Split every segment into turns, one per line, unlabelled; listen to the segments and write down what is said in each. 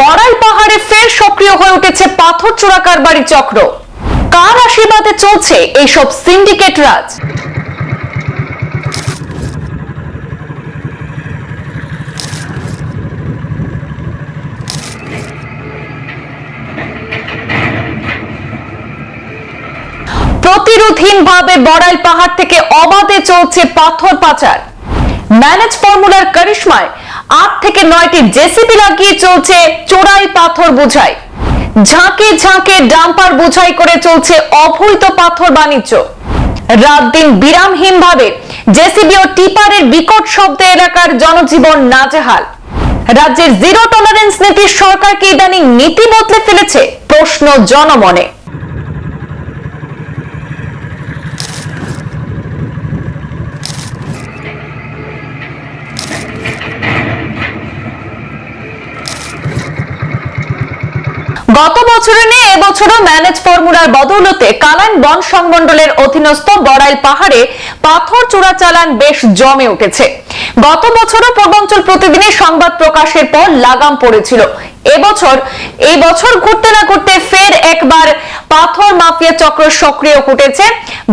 বড়াই পাহাড়ে ফের সক্রিয় হয়ে উঠেছে পাথর চোরা কারবারি চক্র। কার আশীর্বাদে চলছে এইসব সিন্ডিকেট রাজ? প্রতিরোধহীন ভাবে বড়াই পাহাড় থেকে অবাধে চলছে পাথর পাচার। ম্যানেজ ফর্মুলার কারিশমায় আট থেকে নয়টি জেসিবি লাগিয়ে চলছে চোরাই পাথর বোঝাই। ঝাঁকে ঝাঁকে ডাম্পার বোঝাই করে চলছে অবৈধ পাথর বাণিজ্য। রাত দিন বিরামহীন ভাবে জেসিবি ও টিপারের বিকট শব্দে এলাকার জনজীবন নাজেহাল। রাজ্যের জিরো টলারেন্স নীতির সরকারকে ইদানিং নীতি বদলে ফেলেছে? প্রশ্ন জনমনে। গত বছরে নেই, এবছরও ম্যানেজ ফর্মুলার বদৌলতে কালাইন বন সংমন্ডলের অধীনস্থ বড়াইল পাহাড়ে পাথর চূড়া চোরাচালান বেশ জমে উঠেছে। গত বছরও পূর্বাঞ্চল প্রতিদিনে সংবাদ প্রকাশের পর লাগাম পড়েছিল। এবছর এই বছর ঘুরতে না ঘুরতে ফের একবার পাথর মাফিয়া চক্র সক্রিয় ঘটেছে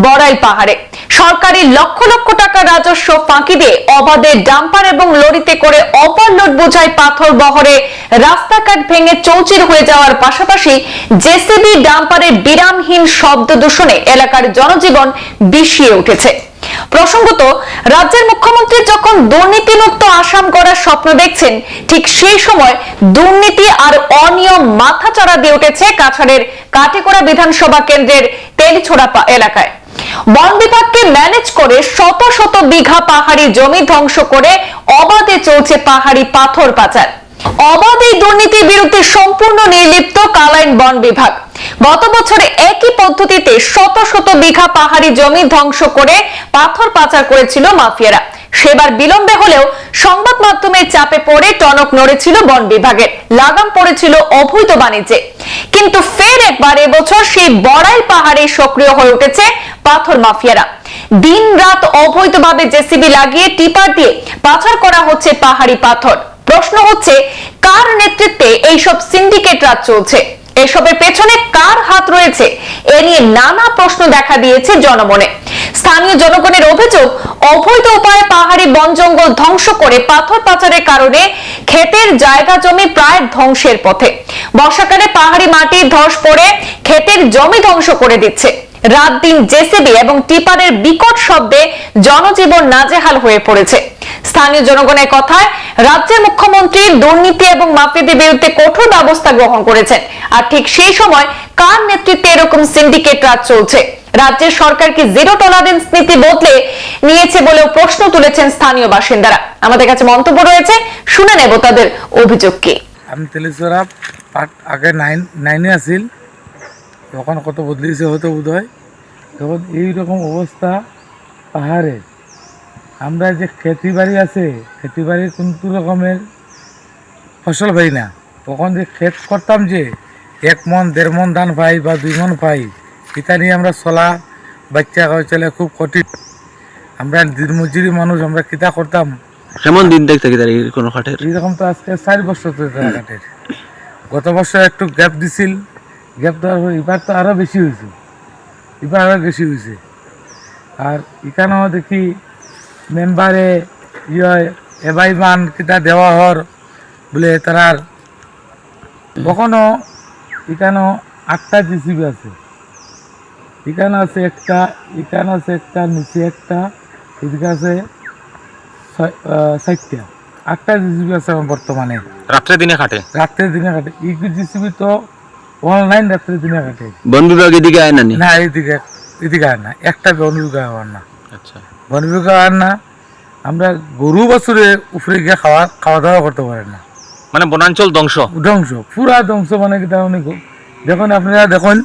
বড়াইল পাহাড়ে। সরকারি লক্ষ লক্ষ টাকা রাজস্ব ফাঁকি দিয়ে অবাধে ডাম্পার এবং লরিতে করে ওভারলোড বোঝাই পাথর বহরে রাস্তাঘাট ভেঙে চৌচির হয়ে যাওয়ার পাশাপাশি জেসিবি ডাম্পারের বিরামহীন শব্দ দূষণে এলাকার জনজীবন বিষিয়ে উঠেছে। প্রসঙ্গত, রাজ্যের মুখ্যমন্ত্রী যখন দুর্নীতিমুক্ত আসাম করার স্বপ্ন দেখছেন, ঠিক সেই সময় দুর্নীতি আর অনিয়ম মাথাচাড়া দিয়ে উঠেছে কাছাড়ের কাটিকোড়া বিধানসভা কেন্দ্রের তেলছোড়া এলাকায়। বন বিভাগকে ম্যানেজ করে শত শত বিঘা পাহাড়ি জমি ধ্বংস করে অবাধে চলছে পাহাড়ি পাথর পাচার। অবাধ দুর্নীতির বিরুদ্ধে সম্পূর্ণ নির্লিপ্ত কালাইন বন বিভাগ। গত বছরে একই পদ্ধতিতে শত শত বিঘা পাহাড়ি জমি ধ্বংস করে পাথর পাচার করেছিল মাফিয়ারা। সেবার বিলম্বে হলেও সংবাদ মাধ্যমের চাপে পড়ে টনক নড়েছিল বন বিভাগের লাগাম পড়েছিল অবৈধ বাণিজ্যে। কিন্তু ফের একবার এবছর সেই বড়াইল পাহাড়ে সক্রিয় হয়ে উঠেছে পাথর মাফিয়ারা। দিন রাত অবৈধভাবে জেসিবি লাগিয়ে টিপার দিয়ে পাচার করা হচ্ছে পাহাড়ি পাথর। প্রশ্ন হচ্ছে, কার নেতৃত্বে এইসব সিন্ডিকেট রাজ চলছে? এসবের পেছনে কার হাত রয়েছে? এ নিয়ে নানা প্রশ্ন দেখা দিয়েছে জনমনে। স্থানীয় জনগণের অভিযোগ, অবৈধ উপায়ে পাহাড়ি বন জঙ্গল ধ্বংস করে পাথর পাচারের কারণে ক্ষেতের জায়গা জমি প্রায় ধ্বংসের পথে। বর্ষাকালে পাহাড়ি মাটির ধস পড়ে, ক্ষেতের জমি ধ্বংস করে দিচ্ছে। রাত দিন জেসিবি এবং টিপারের বিকট শব্দে জনজীবন নাজেহাল হয়ে পড়েছে। স্থানীয় জনগণের কথায় রাজ্যের মুখ্যমন্ত্রী দুর্নীতি এবং মাফিয়াদের বিরুদ্ধে কঠোর ব্যবস্থা গ্রহণ করেছেন। আর ঠিক সেই সময় কার নেতৃত্বে এরকম সিন্ডিকেট রাজ চলছে? রাজ্যের সরকার কি জিরো টলারেন্স নীতি বদলে নিয়েছে বলেও প্রশ্ন তুলেছেন স্থানীয় বাসিন্দারা। আমাদের কাছে মন্তব্য রয়েছে, শুনে নেব তাদের অভিযোগ কি।
আমি তেলেশ্বরা পাট আগে নাইন নাইনে আসিল তখন কত বদলিয়েছে হয়তো বোধ হয় তখন এইরকম অবস্থা পাহাড়ে। আমরা যে খেতি বাড়ি আছে খেতি বাড়ি কিন্তু রকমের ফসল পাই না। তখন যে ক্ষেত করতাম যে এক মন দেড় মন ধান পাই বা দুই মন পাই এটা নিয়ে আমরা চলা বাচ্চা চলে খুব কঠিন। আমরা দিনমজুরি মানুষ আমরা কিতা করতাম?
কেমন দিন দেখতে তার কোনো খাটের?
এইরকম তো আজকে চার বছর তো গত বছর একটু গ্যাপ দিছিল। গ্যাপ দেওয়ার পর এবার তো আরও বেশি হয়েছে। এবার আরও বেশি হয়েছে। আর এখানেও দেখি মেম্বারে ইয়ে এবাই কিতা দেওয়া হর বলে তারার কখনো এখানেও আটটা জিসিবি আছে। এখানে আছে একটা এখানে আছে একটা নিচে একটা এদিকে আছে চারটা আটটা জিসিবি আছে আমার বর্তমানে।
রাত্রে দিনে খাটে?
রাত্রের দিনে কাটে এই জিসিবি তো অনলাইন রাত্রে দিনে কাটে
বন বিভাগ এদিকে আয় নানি
না? এদিকে এদিকে আর না। একটা বন বিভাগ আর না।
আচ্ছা।
বন বিভাগ আর না। আমরা গরু বছরে উপরে গিয়ে খাওয়া খাওয়া দাওয়া করতে পারে না।
মানে বনাঞ্চল ধ্বংস?
ধ্বংস পুরা ধ্বংস মানে কি তার মানে দেখুন আপনারা দেখুন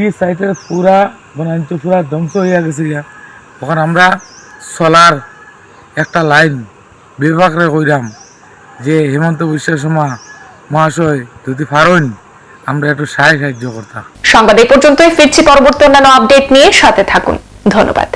এই সাইডের পুরা বনাঞ্চল পুরা ধ্বংস হয়ে গেছে ইয়া তখন আমরা সোলার একটা লাইন বিভাগরে কইরাম যে হেমন্ত বিশ্ব শর্মা মহাশয় যদি পারেন আমরা একটু সাহায্য সাহায্য করতাম।
সংবাদ এই পর্যন্তই ফিরছি পরবর্তী অন্যান্য আপডেট নিয়ে সাথে থাকুন। ধন্যবাদ।